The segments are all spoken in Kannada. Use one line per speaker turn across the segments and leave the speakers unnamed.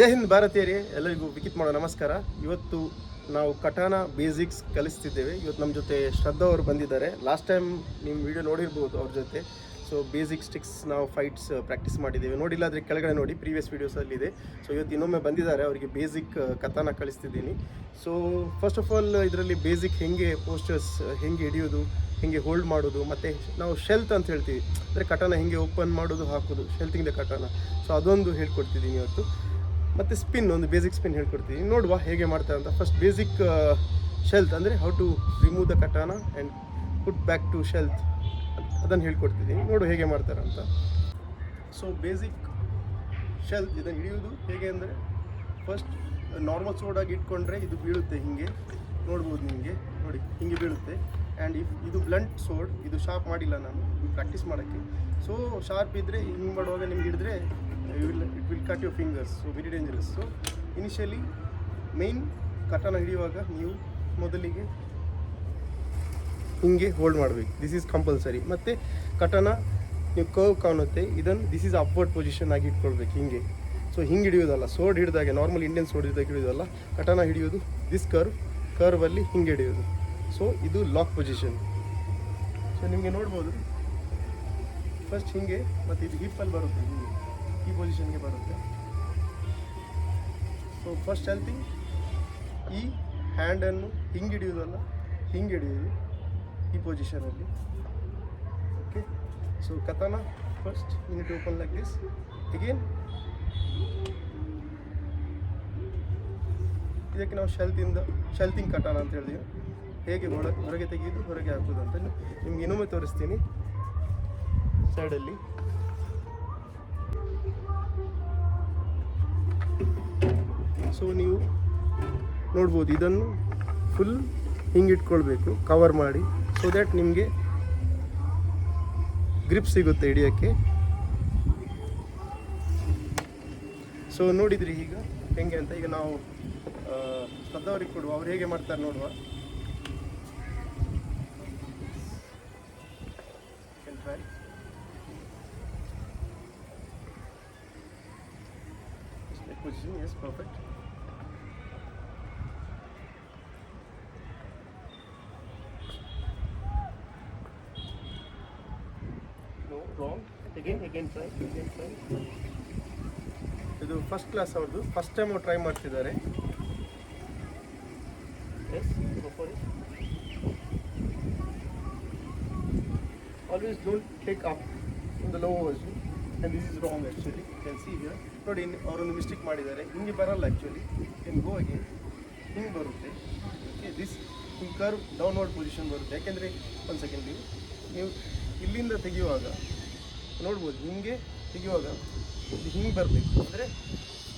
ಜೈ ಹಿಂದ್ ಭಾರತೀಯರೇ ಎಲ್ಲರಿಗೂ ವಿಕಿತ್ ಮಾಡೋ ನಮಸ್ಕಾರ ಇವತ್ತು ನಾವು ಕಟಾನ ಬೇಸಿಕ್ಸ್ ಕಲಿಸ್ತಿದ್ದೇವೆ ಇವತ್ತು ನಮ್ಮ ಜೊತೆ ಶ್ರದ್ಧಾ ಅವರು ಬಂದಿದ್ದಾರೆ ಲಾಸ್ಟ್ ಟೈಮ್ ನಿಮ್ಮ ವಿಡಿಯೋ ನೋಡಿರ್ಬೋದು ಅವ್ರ ಜೊತೆ ಸೊ ಬೇಸಿಕ್ ಸ್ಟಿಕ್ಸ್ ನಾವು ಫೈಟ್ಸ್ ಪ್ರಾಕ್ಟೀಸ್ uh, ಮಾಡಿದ್ದೇವೆ ನೋಡಿಲ್ಲ ಆದರೆ ಕೆಳಗಡೆ ನೋಡಿ ಪ್ರೀವಿಯಸ್ ವೀಡಿಯೋಸಲ್ಲಿದೆ ಸೊ ಇವತ್ತು ಇನ್ನೊಮ್ಮೆ ಬಂದಿದ್ದಾರೆ ಅವರಿಗೆ ಬೇಸಿಕ್ uh, ಕಥಾನ ಕಳಿಸ್ತಿದ್ದೀನಿ ಸೊ ಫಸ್ಟ್ ಆಫ್ ಆಲ್ ಇದರಲ್ಲಿ ಬೇಸಿಕ್ ಹೆಂಗೆ ಪೋಸ್ಟರ್ಸ್ uh, ಹೆಂಗೆ ಹಿಡಿಯೋದು ಹೆಂಗೆ ಹೋಲ್ಡ್ ಮಾಡೋದು ಮತ್ತು ನಾವು ಶೆಲ್ತ್ ಅಂತ ಹೇಳ್ತೀವಿ ಅಂದರೆ ಕಟಾನ ಹೆಂಗೆ ಓಪನ್ ಮಾಡೋದು ಹಾಕೋದು ಶೆಲ್ತಿಂದ ಕಟಾನ ಸೊ ಅದೊಂದು ಹೇಳ್ಕೊಡ್ತಿದ್ದೀನಿ ಇವತ್ತು ಮತ್ತು ಸ್ಪಿನ್ ಒಂದು ಬೇಸಿಕ್ ಸ್ಪಿನ್ ಹೇಳ್ಕೊಡ್ತೀನಿ ನೋಡುವ ಹೇಗೆ ಮಾಡ್ತಾರೆ ಅಂತ ಫಸ್ಟ್ ಬೇಸಿಕ್ ಶೆಲ್ತ್ ಅಂದರೆ how to remove the katana and put back to sheath ಅದನ್ನು ಹೇಳ್ಕೊಡ್ತಿದ್ದೀನಿ ನೋಡು ಹೇಗೆ ಮಾಡ್ತಾರೆ ಅಂತ ಸೊ ಬೇಸಿಕ್ ಶೆಲ್ತ್ ಇದನ್ನು ಹಿಡಿಯೋದು ಹೇಗೆ ಅಂದರೆ ಫಸ್ಟ್ ನಾರ್ಮಲ್ ಸೋಡಾಗಿ ಇಟ್ಕೊಂಡ್ರೆ ಇದು ಬೀಳುತ್ತೆ ಹಿಂಗೆ ನೋಡ್ಬೋದು ನಿಮಗೆ ನೋಡಿ ಹಿಂಗೆ ಬೀಳುತ್ತೆ ಆ್ಯಂಡ್ ಇಫ್ ಇದು ಬ್ಲಂಟ್ ಸೋಡ್ ಇದು ಶಾಪ್ ಮಾಡಿಲ್ಲ ನಾನು ಪ್ರಾಕ್ಟೀಸ್ ಮಾಡೋಕ್ಕೆ ಸೊ ಶಾರ್ಪ್ ಇದ್ದರೆ ಹಿಂಗೆ ಮಾಡುವಾಗ ನಿಮ್ಗೆ ಹಿಡಿದ್ರೆ you will it will cut your fingers so very dangerous so initially main katana ಹಿಡಿಯುವಾಗ ನೀವು ಮೊದಲಿಗೆ ಹಿಂಗೆ ಹೋಲ್ಡ್ ಮಾಡಬೇಕು ದಿಸ್ ಈಸ್ ಕಂಪಲ್ಸರಿ ಮತ್ತು ಕಟನ ನೀವು ಕರ್ವ್ ಕಾಣುತ್ತೆ ಇದನ್ನು ದಿಸ್ ಈಸ್ ಅಪ್ವರ್ಡ್ ಪೊಸಿಷನ್ ಆಗಿ ಇಟ್ಕೊಳ್ಬೇಕು ಹಿಂಗೆ ಸೊ ಹಿಂಗೆ ಹಿಡಿಯೋದಲ್ಲ ಸೋರ್ಡ್ ಹಿಡಿದಾಗೆ ನಾರ್ಮಲ್ ಇಂಡಿಯನ್ ಸೋಡ್ ಹಿಡಿದಾಗ ಹಿಡಿಯೋದಲ್ಲ ಕಟನ ಹಿಡಿಯೋದು ದಿಸ್ ಕರ್ವ್ ಕರ್ವಲ್ಲಿ ಹಿಂಗೆ ಹಿಡಿಯೋದು ಸೊ ಇದು ಲಾಕ್ ಪೊಸಿಷನ್ ಸೊ ನಿಮಗೆ ನೋಡ್ಬೋದು ಫಸ್ಟ್ ಹಿಂಗೆ ಮತ್ತು ಇದು ಹಿಪ್ಪಲ್ಲಿ ಬರುತ್ತೆ ಹಿಂಗೆ ಈ ಪೊಸಿಷನ್ಗೆ ಬರುತ್ತೆ ಸೊ ಫಸ್ಟ್ ಹೆಲ್ತಿಂಗ್ ಈ ಹ್ಯಾಂಡನ್ನು ಹಿಂಗೆ ಹಿಡಿಯೋದಲ್ಲ ಹಿಂಗೆ ಹಿಡಿಯೋದು ಈ ಪೊಸಿಷನಲ್ಲಿ okay so katana first it open like this again ಇದಕ್ಕೆ ನಾವು ಶೆಲ್ತಿಂದ ಶೆಲ್ತಿಂಗ್ ಕಟಾನ ಅಂತ ಹೇಳಿದೀವಿ ಹೇಗೆ ಹೊರ ಹೊರಗೆ ತೆಗೆಯೋದು ಹೊರಗೆ ಹಾಕೋದು ಅಂತ ನಿಮ್ಗೆ ಇನ್ನೊಮ್ಮೆ ತೋರಿಸ್ತೀನಿ ಸೈಡಲ್ಲಿ ಸೊ ನೀವು ನೋಡ್ಬೋದು ಇದನ್ನು ಫುಲ್ ಹಿಂಗಿಟ್ಕೊಳ್ಬೇಕು ಕವರ್ ಮಾಡಿ ಸೊ ದ್ಯಾಟ್ ನಿಮಗೆ ಗ್ರಿಪ್ ಸಿಗುತ್ತೆ ಹಿಡಿಯೋಕ್ಕೆ ಸೊ ನೋಡಿದ್ರಿ ಈಗ ಹೆಂಗೆ ಅಂತ ಈಗ ನಾವು ಸದ್ದವ್ರಿಗೆ ಕೊಡುವ ಅವ್ರು ಹೇಗೆ ಮಾಡ್ತಾರೆ ನೋಡುವ position, yes, perfect. No, wrong. Again, again try, again try. ಇದು ಫಸ್ಟ್ ಕ್ಲಾಸ್ ಅವ್ರದ್ದು ಫಸ್ಟ್ ಟೈಮ್ ಟ್ರೈ ಮಾಡ್ತಿದ್ದಾರೆ as always don't take up in the low version and this is wrong actually can see here ನೋಡಿ ಅವರೊಂದು ಮಿಸ್ಟೇಕ್ ಮಾಡಿದ್ದಾರೆ ಹಿಂಗೆ ಬರಲ್ಲ ಆ್ಯಕ್ಚುಲಿ ಇನ್ ಗೋ ಅಗೇನ್ ಹಿಂಗೆ ಬರುತ್ತೆ ಓಕೆ ದಿಸ್ ಹಿಂಗೆ ಕರ್ವ್ ಡೌನ್ವರ್ಡ್ ಪೊಸಿಷನ್ ಬರುತ್ತೆ ಯಾಕೆಂದರೆ ಒಂದು ಸೆಕೆಂಡ್ ನೀವು ನೀವು ಇಲ್ಲಿಂದ ತೆಗೆಯುವಾಗ ನೋಡ್ಬೋದು ಹಿಂಗೆ ತೆಗೆಯುವಾಗ ಹಿಂಗೆ ಬರಬೇಕು ಅಂದರೆ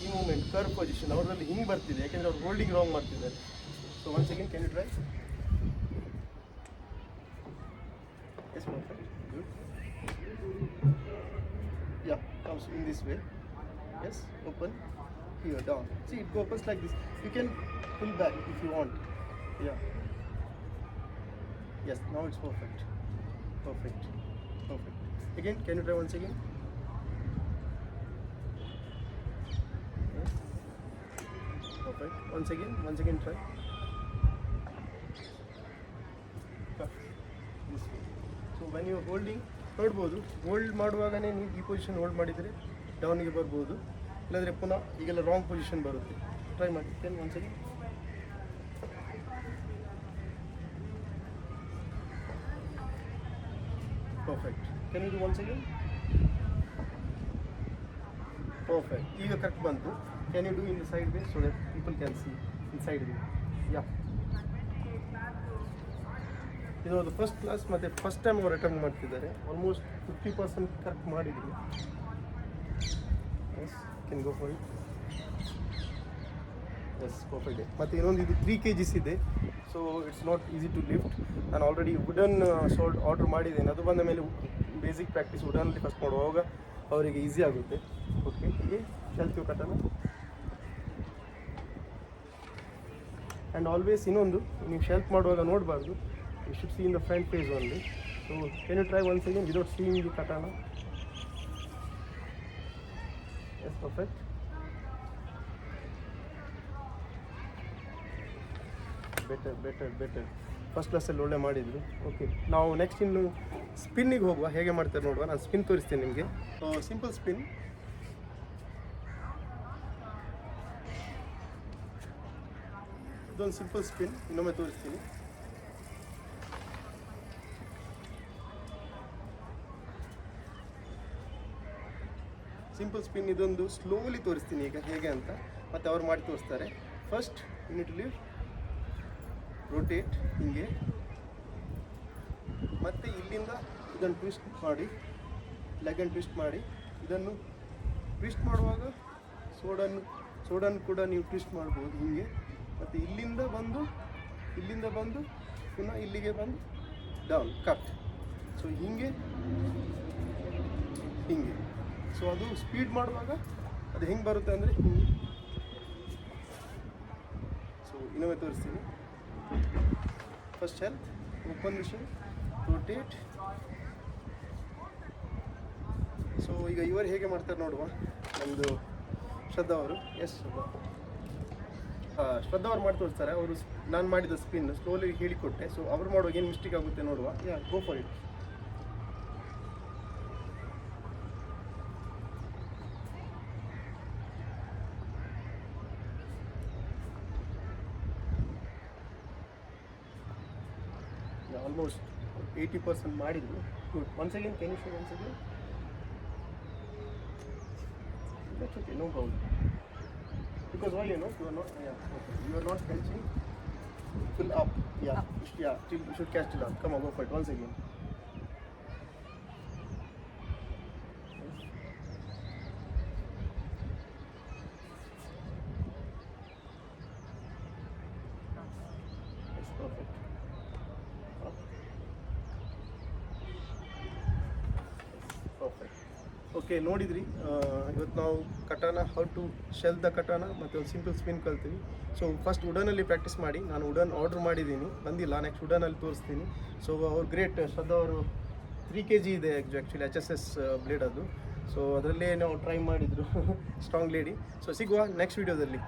ಈ ಮೂಮೆಂಟ್ ಕರ್ ಪೊಸಿಷನ್ ಅವರಲ್ಲಿ ಹಿಂಗೆ ಬರ್ತಿದೆ ಯಾಕೆಂದರೆ ಅವ್ರು ಹೋಲ್ಡಿಂಗ್ ರಾಂಗ್ ಮಾಡ್ತಿದ್ದಾರೆ so one second can you try as ಮಾಡ್ತಾರೆ comes in this way yes open here down see it opens like this you can pull back if you want yeah yes now it's perfect perfect perfect again can you try once again perfect once again once again try perfect. this way so when you're holding ನೋಡ್ಬೋದು ಹೋಲ್ಡ್ ಮಾಡುವಾಗಲೇ ನೀವು ಈ ಪೊಸಿಷನ್ ಹೋಲ್ಡ್ ಮಾಡಿದರೆ ಡೌನಿಗೆ ಬರ್ಬೋದು ಇಲ್ಲಾಂದರೆ ಪುನಃ ಈಗೆಲ್ಲ ರಾಂಗ್ ಪೊಸಿಷನ್ ಬರುತ್ತೆ ಟ್ರೈ ಮಾಡಿ ಟೆನ್ ಒಂದ್ಸರಿ ಪರ್ಫೆಕ್ಟ್ ಟೆನ್ ಇದು ಒಂದ್ಸರಿ ಪರ್ಫೆಕ್ಟ್ ಈಗ ಕರೆಕ್ಟ್ ಬಂತು can you do inside be so that people can see inside be yeah ಇದೊಂದು ಫಸ್ಟ್ ಕ್ಲಾಸ್ ಮತ್ತು ಫಸ್ಟ್ ಟೈಮ್ ಅವರು ಅಟೆಂಪ್ಟ್ ಮಾಡ್ತಿದ್ದಾರೆ ಆಲ್ಮೋಸ್ಟ್ ಫಿಫ್ಟಿ ಪರ್ಸೆಂಟ್ ಕರೆಕ್ಟ್ ಮಾಡಿದ್ರು as can go for as perfect ಮತ್ತು ಇನ್ನೊಂದು ಇದು ತ್ರೀ ಕೆ ಜಿಸ್ ಇದೆ so it's not easy to lift ನಾನು ಆಲ್ರೆಡಿ ವುಡನ್ ಸಾಲ್ಟ್ ಆರ್ಡ್ರ್ ಮಾಡಿದ್ದೇನೆ ಅದು ಬಂದ ಮೇಲೆ ಬೇಸಿಕ್ ಪ್ರಾಕ್ಟೀಸ್ ವುಡನಲ್ಲಿ ಫಸ್ಟ್ ಮಾಡುವಾಗ ಅವರಿಗೆ ಈಸಿ ಆಗುತ್ತೆ ಓಕೆ ಹೀಗೆ ಯು ಕಟ್ಟನ ಆ್ಯಂಡ್ ಆಲ್ವೇಸ್ ಇನ್ನೊಂದು ನೀವು ಶೆಲ್ಪ್ ಮಾಡುವಾಗ ನೋಡಬಾರ್ದು You should see in the so page only. So can you try once again without better better better first ಕ್ಲಾಸಲ್ಲಿ ಒಳ್ಳೆ ಮಾಡಿದರು ಓಕೆ ನಾವು ನೆಕ್ಸ್ಟ್ ಇನ್ನು ಸ್ಪಿನ್ನಿಗೆ ಹೋಗುವ ಹೇಗೆ ಮಾಡ್ತಾರೆ ನೋಡುವ ನಾನು ಸ್ಪಿನ್ ತೋರಿಸ್ತೀನಿ ನಿಮಗೆ ಸೊ ಸಿಂಪಲ್ ಸ್ಪಿನ್ ಇದೊಂದು ಸಿಂಪಲ್ ಸ್ಪಿನ್ ಇನ್ನೊಮ್ಮೆ ತೋರಿಸ್ತೀನಿ ಸಿಂಪಲ್ ಸ್ಪಿನ್ ಇದೊಂದು ಸ್ಲೋಲಿ ತೋರಿಸ್ತೀನಿ ಈಗ ಹೇಗೆ ಅಂತ ಮತ್ತು ಅವ್ರು ಮಾಡಿ ತೋರಿಸ್ತಾರೆ ಫಸ್ಟ್ ಯುನಿಟ್ ಲಿವ್ ರೊಟೇಟ್ ಹೀಗೆ ಮತ್ತು ಇಲ್ಲಿಂದ ಇದನ್ನು ಟ್ವಿಸ್ಟ್ ಮಾಡಿ ಲೆಗನ್ನು ಟ್ವಿಸ್ಟ್ ಮಾಡಿ ಇದನ್ನು ಟ್ವಿಸ್ಟ್ ಮಾಡುವಾಗ ಸೋಡನ್ನು ಸೋಡನ್ನು ಕೂಡ ನೀವು ಟ್ವಿಸ್ಟ್ ಮಾಡ್ಬೋದು ಹೀಗೆ ಮತ್ತು ಇಲ್ಲಿಂದ ಬಂದು ಇಲ್ಲಿಂದ ಬಂದು ಪುನಃ ಇಲ್ಲಿಗೆ ಬಂದು ಡೌನ್ ಕಟ್ ಸೊ ಹೀಗೆ ಹೀಗೆ ಸೊ ಅದು ಸ್ಪೀಡ್ ಮಾಡುವಾಗ ಅದು ಹೆಂಗೆ ಬರುತ್ತೆ ಅಂದರೆ ಸೊ ಇನ್ನೊಮ್ಮೆ ತೋರಿಸ್ತೀನಿ first sheath open mission rotate so ಈಗ ಇವರು ಹೇಗೆ ಮಾಡ್ತಾರೆ ನೋಡುವ ನಮ್ಮದು ಶ್ರದ್ಧಾ ಅವರು ಎಸ್ ಶ್ರದ್ಧಾ ಶ್ರದ್ಧಾ ಅವ್ರು ಮಾಡಿ ತೋರಿಸ್ತಾರೆ ಅವರು ನಾನು ಮಾಡಿದ ಸ್ಪಿನ್ ಸ್ಲೋಲಿ ಹೇಳಿಕೊಟ್ಟೆ ಸೊ ಅವ್ರು ಮಾಡುವಾಗ ಏನು ಮಿಸ್ಟೇಕ್ ಆಗುತ್ತೆ ನೋಡುವ yeah go for it almost eighty percent ಮಾಡಿದ್ರು good once again can you show once again That's okay, no problem. Because why you know, you are not, yeah, okay. you are not catching full up. Yeah, you should- yeah, till, you should catch till up. Come ನೋಡಿದ್ರಿ ಇವತ್ತು ನಾವು katana how to sheath the katana ಮತ್ತು ಒಂದು ಸಿಂಪಲ್ ಸ್ಪಿನ್ ಕಲ್ತೀವಿ ಸೊ ಫಸ್ಟ್ ಉಡನಲ್ಲಿ ಪ್ರಾಕ್ಟೀಸ್ ಮಾಡಿ ನಾನು ವುಡನ್ ಆರ್ಡರ್ ಮಾಡಿದ್ದೀನಿ ಬಂದಿಲ್ಲ ನೆಕ್ಸ್ಟ್ ಉಡನಲ್ಲಿ ತೋರಿಸ್ತೀನಿ ಸೊ ಅವ್ರು ಗ್ರೇಟ್ ಶ್ರದ್ಧಾ ಅವರು ತ್ರೀ ಕೆ ಜಿ ಇದೆ actually H S S blade ಅದು ಸೊ ಅದರಲ್ಲೇ ನಾವು ಟ್ರೈ ಮಾಡಿದ್ರು ಸ್ಟ್ರಾಂಗ್ ಲೇಡಿ ಸೊ ಸಿಗುವ ನೆಕ್ಸ್ಟ್ ವೀಡಿಯೋದಲ್ಲಿ